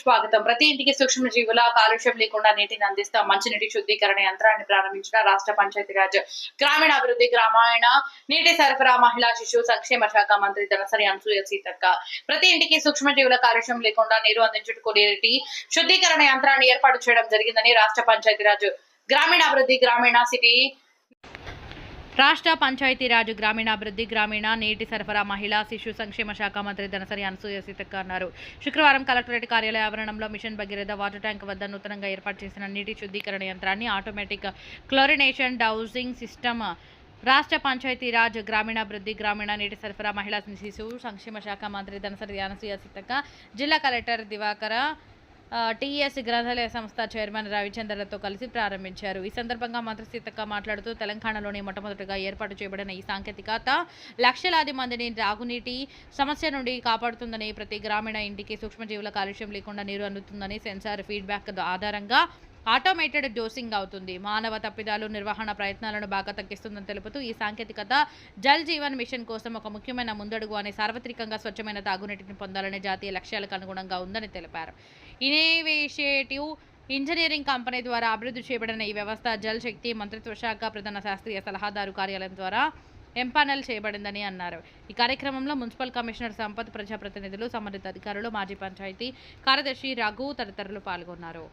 స్వాగతం. ప్రతి ఇంటికి సూక్ష్మ జీవుల కాలుష్యం లేకుండా నీటిని అందిస్తాం. మంచినీటి శుద్ధీకరణ యంత్రాన్ని ప్రారంభించిన రాష్ట్ర పంచాయతీరాజ్ గ్రామీణాభివృద్ధి గ్రామీణ నీటి సరఫరా మహిళా శిశు సంక్షేమ శాఖ మంత్రి దనసరి అనసూయ సీతక్క. ప్రతి ఇంటికి సూక్ష్మ జీవుల కాలుష్యం లేకుండా నీరు అందించుటకు నీటి శుద్ధీకరణ యంత్రాన్ని ఏర్పాటు చేయడం జరిగిందని రాష్ట్ర పంచాయతీరాజ్ గ్రామీణాభివృద్ధి గ్రామీణ సిటీ రాష్ట్ర పంచాయతీరాజ్ గ్రామీణాభివృద్ధి గ్రామీణ నీటి సరఫరా మహిళా శిశు సంక్షేమ శాఖ మంత్రి ధనసరి అనసూయ సీతక్క అన్నారు. శుక్రవారం కలెక్టరేట్ కార్యాలయ ఆవరణంలో మిషన్ భగీరథ వాటర్ ట్యాంక్ వద్ద నూతనంగా ఏర్పాటు చేసిన నీటి శుద్ధీకరణ యంత్రాన్ని ఆటోమేటిక్ క్లోరినేషన్ డౌజింగ్ సిస్టమ్ రాష్ట్ర పంచాయతీరాజ్ గ్రామీణాభివృద్ధి గ్రామీణ నీటి సరఫరా మహిళా శిశు సంక్షేమ శాఖ మంత్రి ధనసరి అనసూయ సీతక్క జిల్లా కలెక్టర్ దివాకర టీఎస్ గ్రంథాలయ సంస్థ చైర్మన్ రవిచంద్రలతో కలిసి ప్రారంభించారు. ఈ సందర్భంగా మంత్రి సీతక్క మాట్లాడుతూ తెలంగాణలోని మొట్టమొదటిగా ఏర్పాటు చేయబడిన ఈ సాంకేతికత లక్షలాది మందిని తాగునీటి సమస్య నుండి కాపాడుతుందని ప్రతి గ్రామీణ ఇంటికి సూక్ష్మజీవుల కాలుష్యం లేకుండా నీరు అందుతుందని సెన్సార్ ఫీడ్బ్యాక్ ఆధారంగా ఆటోమేటెడ్ డోసింగ్ అవుతుంది. మానవ తప్పిదాలు నిర్వహణ ప్రయత్నాలను బాగా తగ్గిస్తుందని తెలుపుతూ ఈ సాంకేతికత జల్ జీవన్ మిషన్ కోసం ఒక ముఖ్యమైన ముందడుగు అనే సార్వత్రికంగా స్వచ్ఛమైన తాగునీటిని పొందాలనే జాతీయ లక్ష్యాలకు అనుగుణంగా ఉందని తెలిపారు. ఇనేవేషియేటివ్ ఇంజనీరింగ్ కంపెనీ ద్వారా అభివృద్ధి చేయబడిన ఈ వ్యవస్థ జల్ శక్తి మంత్రిత్వ శాఖ ప్రధాన శాస్త్రీయ సలహాదారు కార్యాలయం ద్వారా ఎంపానల్ చేయబడిందని అన్నారు. ఈ కార్యక్రమంలో మున్సిపల్ కమిషనర్ సంపత్ ప్రజాప్రతినిధులు సంబంధిత అధికారులు మాజీ పంచాయతీ కార్యదర్శి రఘు తదితరులు పాల్గొన్నారు.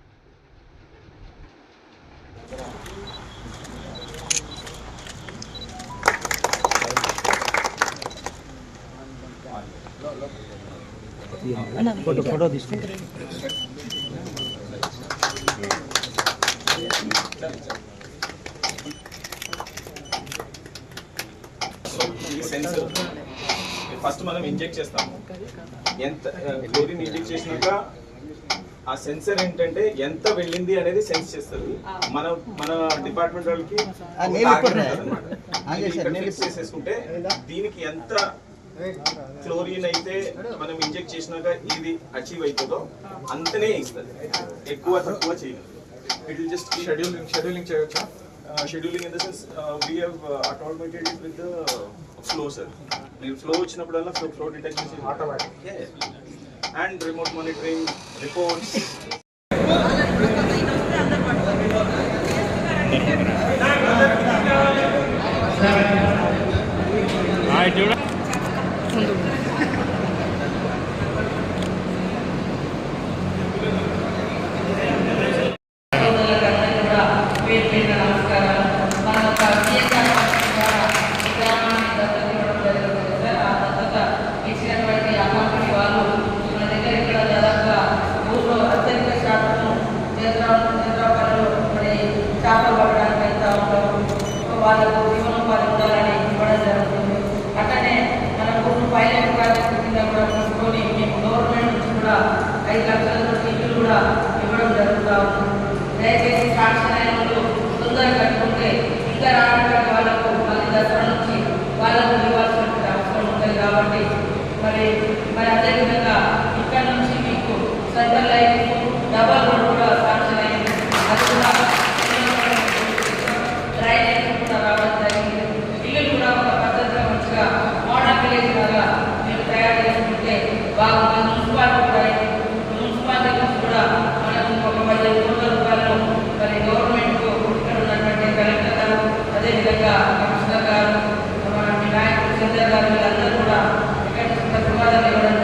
ఫోటో ఫోటో తీసుకుంటారు సెన్సర్ ఫస్ట్ మనం ఇంజెక్ట్ చేస్తాము. ఎంత క్లోరిన్ ఇంజెక్ట్ చేసినాక ఆ సెన్సర్ ఏంటంటే ఎంత వెళ్ళింది అనేది సెన్స్ చేస్తుంది. మన మన డిపార్ట్మెంట్ వాళ్ళకి చేసేసుకుంటే దీనికి ఎంత క్లోరిన్ అయితే మనం ఇంజెక్ట్ చేసినాక ఇది అచీవ్ అవుతుందో అంతనే ఇస్తుంది. ఎక్కువ తక్కువ చేయదు. Will just scheduling, scheduling చేయొచ్చా scheduling in the sense we have automated it with flow sir మీరు ఫ్లో వచ్చినప్పుడల్లా flow flow detection and remote monitoring reports. I do వాళ్ళకు జీవనోపాధి ఉండాలని ఇవ్వడం జరుగుతుంది. అట్లనే మనకు పైలట్ ప్రాజెక్టు కింద కూడా తీసుకొని మేము గవర్నమెంట్ నుంచి కూడా ఐదు లక్షలతో ఇల్లు కూడా ఇవ్వడం జరుగుతూ దయచేసి కట్టుకుంటే ఇంకా వాళ్ళకు మళ్ళీ నుంచి వాళ్ళకు ఇవ్వాల్సినటువంటి అవసరం ఉంటుంది కాబట్టి మరి మరి అదేవిధంగా ఇక్కడ నుంచి మీకు సెంట్రల్ లైఫ్ డబల్ cada